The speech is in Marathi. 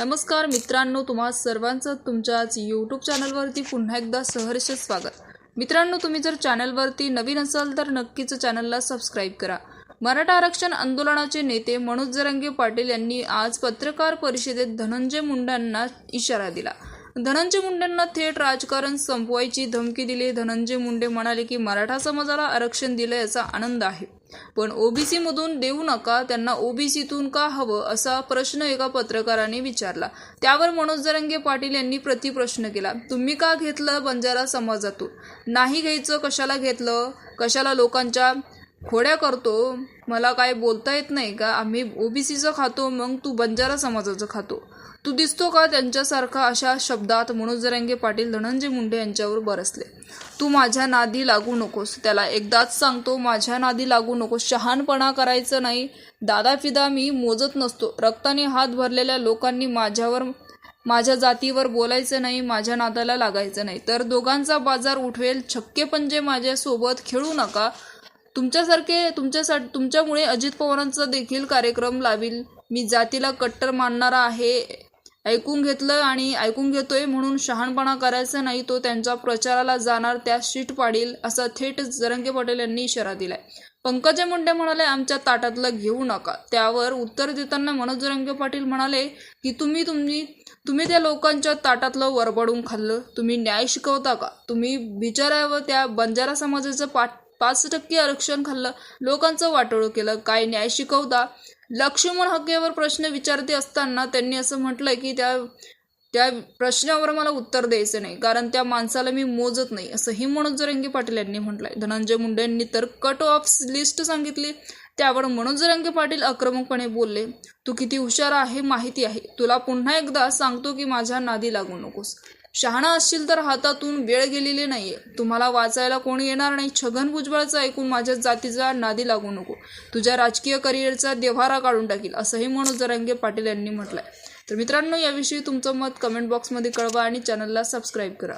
नमस्कार मित्रांनो तुम्हा सर्वांचं तुमच्याच यूट्यूब चॅनलवरती पुन्हा एकदा सहर्ष स्वागत. मित्रांनो तुम्ही जर चॅनलवरती नवीन असाल तर नक्कीच चॅनलला सबस्क्राईब करा. मराठा आरक्षण आंदोलनाचे नेते मनोज जरंगे पाटील यांनी आज पत्रकार परिषदेत धनंजय मुंडेंना इशारा दिला. धनंजय मुंडेंना थेट राजकारण संपवायची धमकी दिली. धनंजय मुंडे म्हणाले की मराठा समाजाला आरक्षण दिलं याचा आनंद आहे. पण ओबीसी मधून देऊ नका त्यांना ओबीसीतून का हवं असा प्रश्न एका पत्रकाराने विचारला. त्यावर मनोज जरंगे पाटील यांनी प्रतिप्रश्न केला. तुम्ही का घेतलं बंजारा समाजातून? नाही घ्यायचं कशाला घेतलं? कशाला लोकांच्या खोड्या करतो मला काय बोलता येत नाही का? आम्ही ओबीसीचं खातो मग तू बंजारा समाजाचं खातो. तू दिसतो का त्यांच्यासारखा अशा शब्दात मनोज जरांगे पाटील धनंजय मुंडे यांच्यावर बरसले? तू माझ्या नादी लागू नकोस. त्याला एकदाच सांगतो माझ्या नादी लागू नकोस. शहाणपणा करायचं नाही. दादा फिदा मी मोजत नसतो. रक्ताने हात भरलेल्या लोकांनी माझ्यावर माझ्या जातीवर बोलायचं नाही माझ्या नादाला लागायचं नाही. तर दोघांचा बाजार उठवेल. छक्के पंजे माझ्यासोबत. खेळू नका. तुमच्यासारखे तुमच्यासाठी तुमच्यामुळे अजित पवारांचा देखील कार्यक्रम लावील. मी जातीला कट्टर मानणारा आहे. ऐकून घेतलं आणि ऐकून घेतोय म्हणून शहाणपणा करायचा नाही तो त्यांच्या प्रचाराला जाणार त्या शीट पाडील असा थेट जरंगे पटेल यांनी इशारा दिलाय. पंकजा मुंडे म्हणाले आमच्या ताटातलं घेऊ नका. त्यावर उत्तर देताना मनोज जरंगे पाटील म्हणाले की तुम्ही तुम्ही तुम्ही त्या लोकांच्या ताटातलं वरबडून खाल्लं. तुम्ही न्याय शिकवता का? तुम्ही बिचाऱ्यावर त्या बंजारा समाजाचं पाठ पाच टक्के आरक्षण खाल्लं. लोकांचं वाटोळं केलं. काय न्याय शिकवता. लक्ष्मण हक्केवर प्रश्न विचारते असताना त्यांनी असं म्हटलंय की त्या त्या प्रश्नावर मला उत्तर द्यायचं नाही. कारण त्या माणसाला मी मोजत नाही. असंही मनोज जरंगे पाटील यांनी म्हटलंय. धनंजय मुंडे यांनी तर कट ऑफ लिस्ट सांगितली. त्यावर मनोज जरंगे पाटील आक्रमकपणे बोलले तू किती हुशार आहे माहिती आहे. तुला पुन्हा एकदा सांगतो की माझ्या नादी लागू नकोस. शहाणा असशील तर हातातून वेळ गेलेली नाहीये. तुम्हाला वाचायला कोणी येणार नाही. छगन भुजबळचं ऐकून माझ्या जातीचा नादी लागू नको. तुझ्या राजकीय करिअरचा देव्हारा काढून टाकील असंही मनोज जरांगे पाटील यांनी म्हटलंय. तर मित्रांनो याविषयी तुमचं मत कमेंट बॉक्समध्ये कळवा आणि चॅनलला सबस्क्राईब करा.